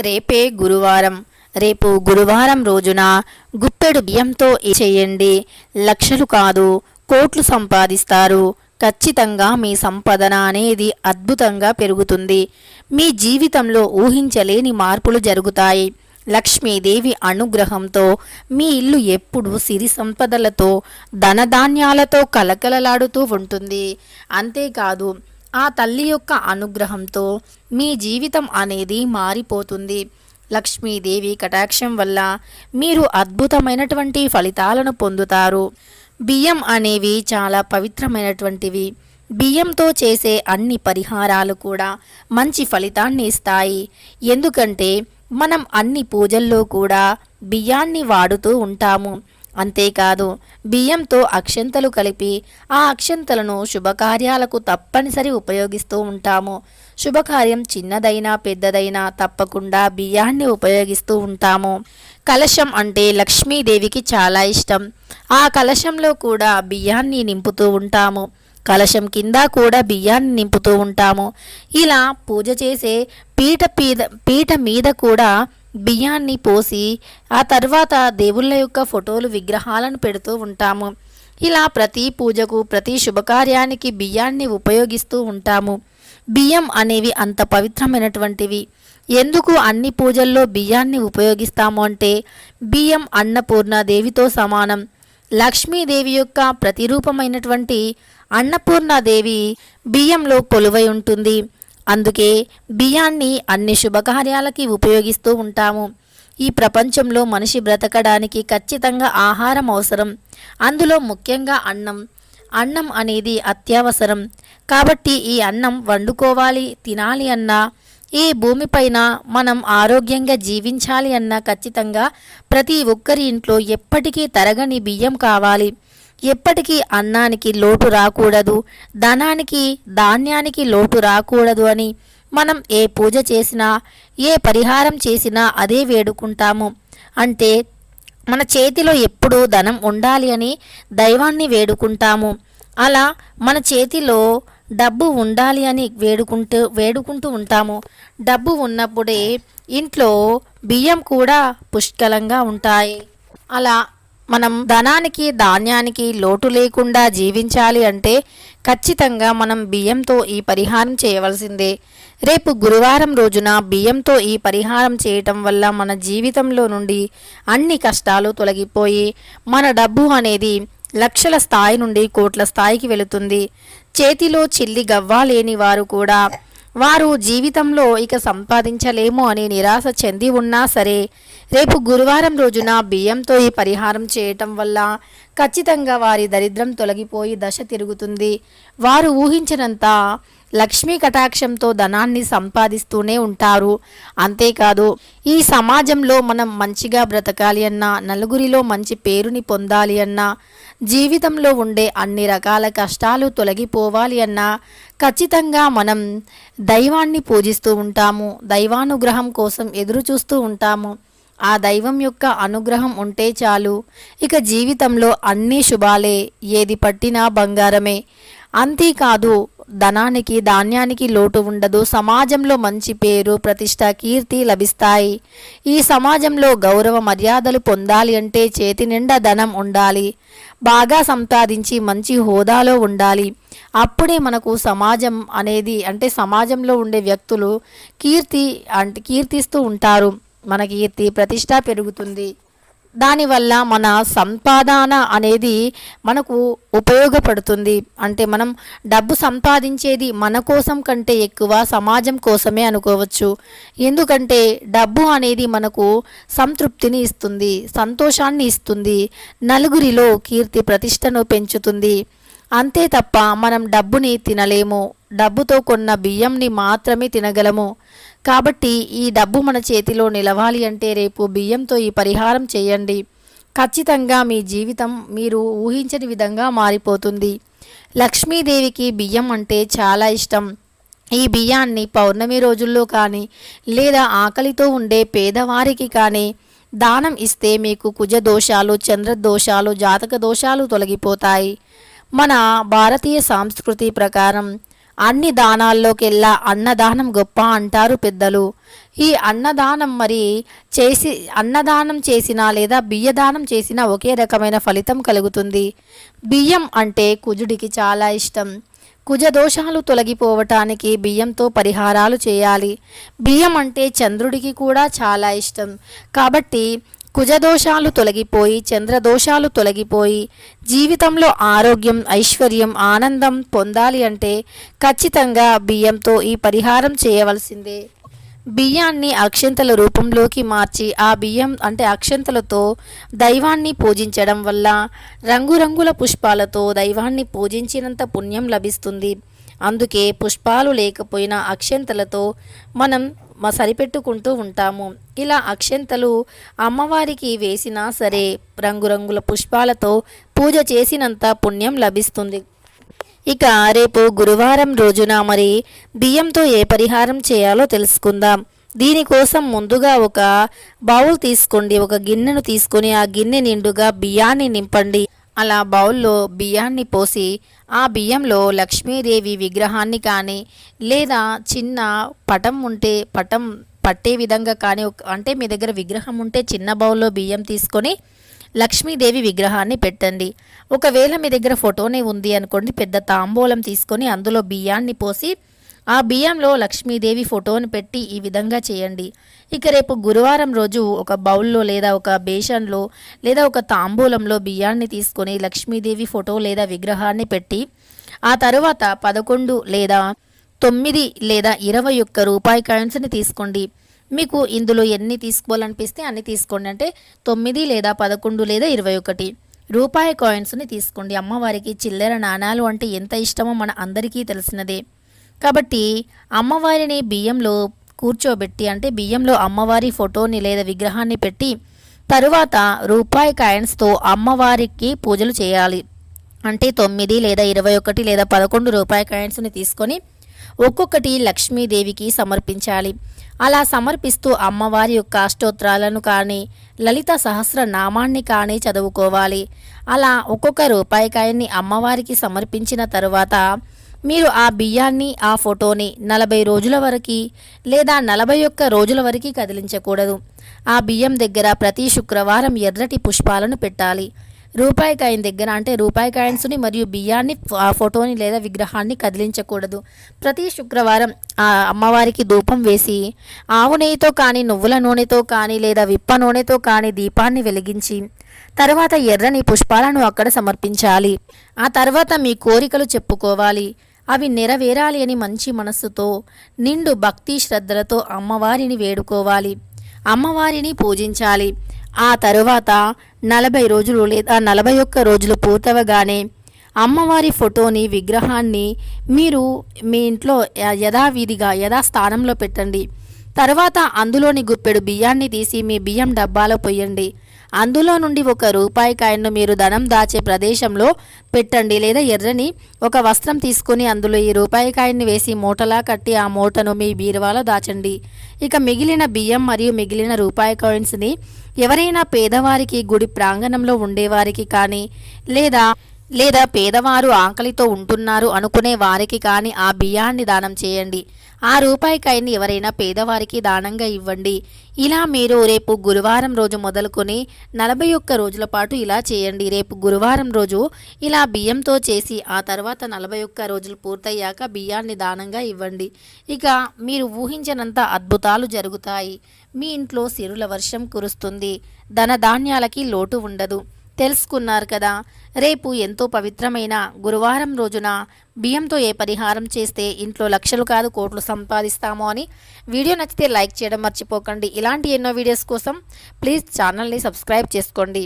రేపే గురువారం. రేపు గురువారం రోజున గుప్పెడు బియ్యంతో చేయండి. లక్షలు కాదు కోట్లు సంపాదిస్తారు. ఖచ్చితంగా మీ సంపదన అనేది అద్భుతంగా పెరుగుతుంది. మీ జీవితంలో ఊహించలేని మార్పులు జరుగుతాయి. లక్ష్మీదేవి అనుగ్రహంతో మీ ఇల్లు ఎప్పుడు సిరి సంపదలతో ధనధాన్యాలతో కలకలలాడుతూ ఉంటుంది. అంతేకాదు ఆ తల్లి యొక్క అనుగ్రహంతో మీ జీవితం అనేది మారిపోతుంది. లక్ష్మీదేవి కటాక్షం వల్ల మీరు అద్భుతమైనటువంటి ఫలితాలను పొందుతారు. బియ్యం అనేవి చాలా పవిత్రమైనటువంటివి. బియ్యంతో చేసే అన్ని పరిహారాలు కూడా మంచి ఫలితాన్ని ఇస్తాయి. ఎందుకంటే మనం అన్ని పూజల్లో కూడా బియ్యాన్ని వాడుతూ ఉంటాము. అంతేకాదు బియ్యంతో అక్షంతలు కలిపి ఆ అక్షంతలను శుభకార్యాలకు తప్పనిసరి ఉపయోగిస్తూ ఉంటాము. శుభకార్యం చిన్నదైనా పెద్దదైనా తప్పకుండా బియ్యాన్ని ఉపయోగిస్తూ ఉంటాము. కలశం అంటే లక్ష్మీదేవికి చాలా ఇష్టం. ఆ కలశంలో కూడా బియ్యాన్ని నింపుతూ ఉంటాము. కలశం కింద కూడా బియ్యాన్ని నింపుతూ ఉంటాము. ఇలా పూజ చేసే పీట పీద పీట మీద కూడా బియ్యాన్ని పోసి ఆ తర్వాత దేవుళ్ళ యొక్క ఫోటోలు విగ్రహాలను పెడుతూ ఉంటాము. ఇలా ప్రతి పూజకు ప్రతి శుభకార్యానికి బియ్యాన్ని ఉపయోగిస్తూ ఉంటాము. బియ్యం అనేవి అంత పవిత్రమైనటువంటివి. ఎందుకు అన్ని పూజల్లో బియ్యాన్ని ఉపయోగిస్తాము అంటే బియ్యం అన్నపూర్ణ దేవితో సమానం. లక్ష్మీదేవి యొక్క ప్రతిరూపమైనటువంటి అన్నపూర్ణాదేవి బియ్యంలో కొలువై ఉంటుంది. అందుకే బియ్యాన్ని అన్ని శుభకార్యాలకి ఉపయోగిస్తూ ఉంటాము. ఈ ప్రపంచంలో మనిషి బ్రతకడానికి ఖచ్చితంగా ఆహారం అవసరం. అందులో ముఖ్యంగా అన్నం. అన్నం అనేది అత్యవసరం. కాబట్టి ఈ అన్నం వండుకోవాలి తినాలి అన్నా ఈ భూమిపైన మనం ఆరోగ్యంగా జీవించాలి అన్నా ఖచ్చితంగా ప్రతి ఒక్కరి ఇంట్లో ఎప్పటికీ తరగని బియ్యం కావాలి. ఎప్పటికీ అన్నానికి లోటు రాకూడదు ధనానికి ధాన్యానికి లోటు రాకూడదు అని మనం ఏ పూజ చేసినా ఏ పరిహారం చేసినా అదే వేడుకుంటాము. అంటే మన చేతిలో ఎప్పుడూ ధనం ఉండాలి అని దైవాన్ని వేడుకుంటాము. అలా మన చేతిలో డబ్బు ఉండాలి అని వేడుకుంటూ వేడుకుంటూ ఉంటాము. డబ్బు ఉన్నప్పుడే ఇంట్లో బియ్యం కూడా పుష్కలంగా ఉంటాయి. అలా మనం ధనానికి ధాన్యానికి లోటు లేకుండా జీవించాలి అంటే ఖచ్చితంగా మనం బియ్యంతో ఈ పరిహారం చేయవలసిందే. రేపు గురువారం రోజున బియ్యంతో ఈ పరిహారం చేయటం వల్ల మన జీవితంలో నుండి అన్ని కష్టాలు తొలగిపోయి మన డబ్బు అనేది లక్షల స్థాయి నుండి కోట్ల స్థాయికి వెళుతుంది. చేతిలో చిల్లి గవ్వ లేని వారు కూడా వారు జీవితంలో ఇక సంపాదించలేము అని నిరాశ చెంది ఉన్నా సరే రేపు గురువారం రోజున బియ్యంతో ఈ పరిహారం చేయటం వల్ల ఖచ్చితంగా వారి దరిద్రం తొలగిపోయి దశ తిరుగుతుంది. వారు ఊహించినంత లక్ష్మీ కటాక్షంతో ధనాన్ని సంపాదిస్తూనే ఉంటారు. అంతేకాదు ఈ సమాజంలో మనం మంచిగా బ్రతకాలి అన్నా నలుగురిలో మంచి పేరుని పొందాలి అన్నా జీవితంలో ఉండే అన్ని రకాల కష్టాలు తొలగిపోవాలి అన్నా ఖచ్చితంగా మనం దైవాన్ని పూజిస్తూ ఉంటాము దైవానుగ్రహం కోసం ఎదురు చూస్తూ ఉంటాము. ఆ దైవం యొక్క అనుగ్రహం ఉంటే చాలు. ఇక జీవితంలో అన్నీ శుభాలే ఏది పట్టినా బంగారమే. అంతేకాదు ధనానికి ధాన్యానికి లోటు ఉండదు. సమాజంలో మంచి పేరు ప్రతిష్ట కీర్తి లభిస్తాయి. ఈ సమాజంలో గౌరవ మర్యాదలు పొందాలి అంటే చేతి నిండా ధనం ఉండాలి. బాగా సంపాదించి మంచి హోదాలో ఉండాలి. అప్పుడే మనకు సమాజం అనేది అంటే సమాజంలో ఉండే వ్యక్తులు కీర్తి అంటే కీర్తిస్తూ ఉంటారు. మన కీర్తి ప్రతిష్ట పెరుగుతుంది. దానివల్ల మన సంపాదన అనేది మనకు ఉపయోగపడుతుంది. అంటే మనం డబ్బు సంపాదించేది మన కోసం కంటే ఎక్కువ సమాజం కోసమే అనుకోవచ్చు. ఎందుకంటే డబ్బు అనేది మనకు సంతృప్తిని ఇస్తుంది సంతోషాన్ని ఇస్తుంది నలుగురిలో కీర్తి ప్రతిష్టను పెంచుతుంది. అంతే తప్ప మనం డబ్బుని తినలేము. డబ్బుతో కొన్న బియ్యంని మాత్రమే తినగలము. కాబట్టి ఈ డబ్బు మన చేతిలో నిలవాలి అంటే రేపు బియ్యంతో ఈ పరిహారం చేయండి. ఖచ్చితంగా మీ జీవితం మీరు ఊహించని విధంగా మారిపోతుంది. లక్ష్మీదేవికి బియ్యం అంటే చాలా ఇష్టం. ఈ బియ్యాన్ని పౌర్ణమి రోజుల్లో కానీ లేదా ఆకలితో ఉండే పేదవారికి కానీ దానం ఇస్తే మీకు కుజ దోషాలు చంద్ర దోషాలు జాతక దోషాలు తొలగిపోతాయి. మన భారతీయ సంస్కృతి ప్రకారం అన్ని దానాల్లోకెల్లా అన్నదానం గొప్ప అంటారు పెద్దలు. ఈ అన్నదానం మరి చేసి అన్నదానం చేసినా లేదా బియ్యదానం చేసినా ఒకే రకమైన ఫలితం కలుగుతుంది. బియ్యం అంటే కుజుడికి చాలా ఇష్టం. కుజ దోషాలు తొలగిపోవటానికి బియ్యంతో పరిహారాలు చేయాలి. బియ్యం అంటే చంద్రుడికి కూడా చాలా ఇష్టం. కాబట్టి కుజదోషాలు తొలగిపోయి చంద్రదోషాలు తొలగిపోయి జీవితంలో ఆరోగ్యం ఐశ్వర్యం ఆనందం పొందాలి అంటే ఖచ్చితంగా బియ్యంతో ఈ పరిహారం చేయవలసిందే. బియ్యాన్ని అక్షంతల రూపంలోకి మార్చి ఆ బియ్యం అంటే అక్షంతలతో దైవాన్ని పూజించడం వల్ల రంగురంగుల పుష్పాలతో దైవాన్ని పూజించినంత పుణ్యం లభిస్తుంది. అందుకే పుష్పాలు లేకపోయినా అక్షంతలతో మనం సరిపెట్టుకుంటూ ఉంటాము. ఇలా అక్షంతలు అమ్మవారికి వేసినా సరే రంగురంగుల పుష్పాలతో పూజ చేసినంత పుణ్యం లభిస్తుంది. ఇక రేపు గురువారం రోజున మరి బియ్యంతో ఏ పరిహారం చేయాలో తెలుసుకుందాం. దీనికోసం ముందుగా ఒక బౌల్ తీసుకోండి. ఒక గిన్నెను తీసుకొని ఆ గిన్నె నిండుగా బియ్యాన్ని నింపండి. అలా బౌల్లో బియ్యాన్ని పోసి ఆ బియ్యంలో లక్ష్మీదేవి విగ్రహాన్ని కానీ లేదా చిన్న పటం ఉంటే పటం పట్టే విధంగా కానీ ఒక- అంటే మీ దగ్గర విగ్రహం ఉంటే చిన్న బౌల్లో బియ్యం తీసుకొని లక్ష్మీదేవి విగ్రహాన్ని పెట్టండి. ఒకవేళ మీ దగ్గర ఫోటోనే ఉంది అనుకోండి పెద్ద తాంబూలం తీసుకొని అందులో బియ్యాన్ని పోసి ఆ బియ్యంలో లక్ష్మీదేవి ఫోటోని పెట్టి ఈ విధంగా చేయండి. ఇక రేపు గురువారం రోజు ఒక బౌల్లో లేదా ఒక బేషన్లో లేదా ఒక తాంబూలంలో బియ్యాన్ని తీసుకొని లక్ష్మీదేవి ఫోటో లేదా విగ్రహాన్ని పెట్టి ఆ తరువాత పదకొండు లేదా తొమ్మిది లేదా ఇరవై ఒక్క రూపాయి కాయిన్స్ని తీసుకోండి. మీకు ఇందులో ఎన్ని తీసుకోవాలనిపిస్తే అన్ని తీసుకోండి. అంటే తొమ్మిది లేదా పదకొండు లేదా ఇరవై ఒకటి రూపాయి కాయిన్స్ని తీసుకోండి. అమ్మవారికి చిల్లర నాణాలు అంటే ఎంత ఇష్టమో మన అందరికీ తెలిసినదే. కాబట్టి అమ్మవారిని బియ్యంలో కూర్చోబెట్టి అంటే బియ్యంలో అమ్మవారి ఫోటోని లేదా విగ్రహాన్ని పెట్టి తరువాత రూపాయి కాయిన్స్తో అమ్మవారికి పూజలు చేయాలి. అంటే తొమ్మిది లేదా ఇరవై ఒకటి లేదా పదకొండు రూపాయి కాయిన్స్ని తీసుకొని ఒక్కొక్కటి లక్ష్మీదేవికి సమర్పించాలి. అలా సమర్పిస్తూ అమ్మవారి యొక్క అష్టోత్రాలను కానీ లలిత సహస్ర నామాన్ని కానీ చదువుకోవాలి. అలా ఒక్కొక్క రూపాయికాయన్ని అమ్మవారికి సమర్పించిన తరువాత మీరు ఆ బియ్యాన్ని ఆ ఫోటోని నలభై రోజుల వరకు లేదా నలభై ఒక్క రోజుల వరకు కదిలించకూడదు. ఆ బియ్యం దగ్గర ప్రతి శుక్రవారం ఎర్రటి పుష్పాలను పెట్టాలి. రూపాయి కాయిన్ దగ్గర అంటే రూపాయి కాయిన్స్ని మరియు బియ్యాన్ని ఆ ఫోటోని లేదా విగ్రహాన్ని కదిలించకూడదు. ప్రతి శుక్రవారం ఆ అమ్మవారికి ధూపం వేసి ఆవు నెయ్యితో కానీ నువ్వుల నూనెతో కానీ లేదా విప్ప నూనెతో కానీ దీపాన్ని వెలిగించి తర్వాత ఎర్రని పుష్పాలను అక్కడ సమర్పించాలి. ఆ తర్వాత మీ కోరికలు చెప్పుకోవాలి. అవి నెరవేరాలి అని మంచి మనస్సుతో నిండు భక్తి శ్రద్ధలతో అమ్మవారిని వేడుకోవాలి. అమ్మవారిని పూజించాలి. ఆ తరువాత నలభై రోజులు లేదా నలభై ఒక్క రోజులు పూర్తవగానే అమ్మవారి ఫోటోని విగ్రహాన్ని మీరు మీ ఇంట్లో య- యథావిధిగా యథాస్థానంలో పెట్టండి. తర్వాత అందులోని గుప్పెడు బియ్యాన్ని తీసి మీ బియ్యం డబ్బాలో పొయ్యండి అందులో నుండి ఒక రూపాయి కాయను మీరు ధనం దాచే ప్రదేశంలో పెట్టండి లేదా ఎర్రని ఒక వస్త్రం తీసుకొని అందులో ఈ రూపాయి కాయన్ని వేసి మూటలా కట్టి ఆ మూటను మీ బీరువాలో దాచండి. ఇక మిగిలిన బియ్యం మరియు మిగిలిన రూపాయి కాయిన్స్ని ఎవరైనా పేదవారికి గుడి ప్రాంగణంలో ఉండేవారికి కానీ లేదా లేదా పేదవారు ఆకలితో ఉంటున్నారు అనుకునే వారికి కానీ ఆ బియ్యాన్ని దానం చేయండి. ఆ రూపాయికాయని ఎవరైనా పేదవారికి దానంగా ఇవ్వండి. ఇలా మీరు రేపు గురువారం రోజు మొదలుకొని నలభై ఒక్క రోజుల పాటు ఇలా చేయండి. రేపు గురువారం రోజు ఇలా బియ్యంతో చేసి ఆ తర్వాత నలభై ఒక్క రోజులు పూర్తయ్యాక బియ్యాన్ని దానంగా ఇవ్వండి. ఇక మీరు ఊహించినంత అద్భుతాలు జరుగుతాయి. మీ ఇంట్లో సిరుల వర్షం కురుస్తుంది. ధనధాన్యాలకి లోటు ఉండదు. తెలుసుకున్నారు కదా. రేపు ఎంతో పవిత్రమైన గురువారం రోజున బియ్యంతో ఏ పరిహారం చేస్తే ఇంట్లో లక్షలు కాదు కోట్లు సంపాదిస్తామో అని వీడియో నచ్చితే లైక్ చేయడం మర్చిపోకండి. ఇలాంటి ఎన్నో వీడియోస్ కోసం ప్లీజ్ ఛానల్ని సబ్స్క్రైబ్ చేసుకోండి.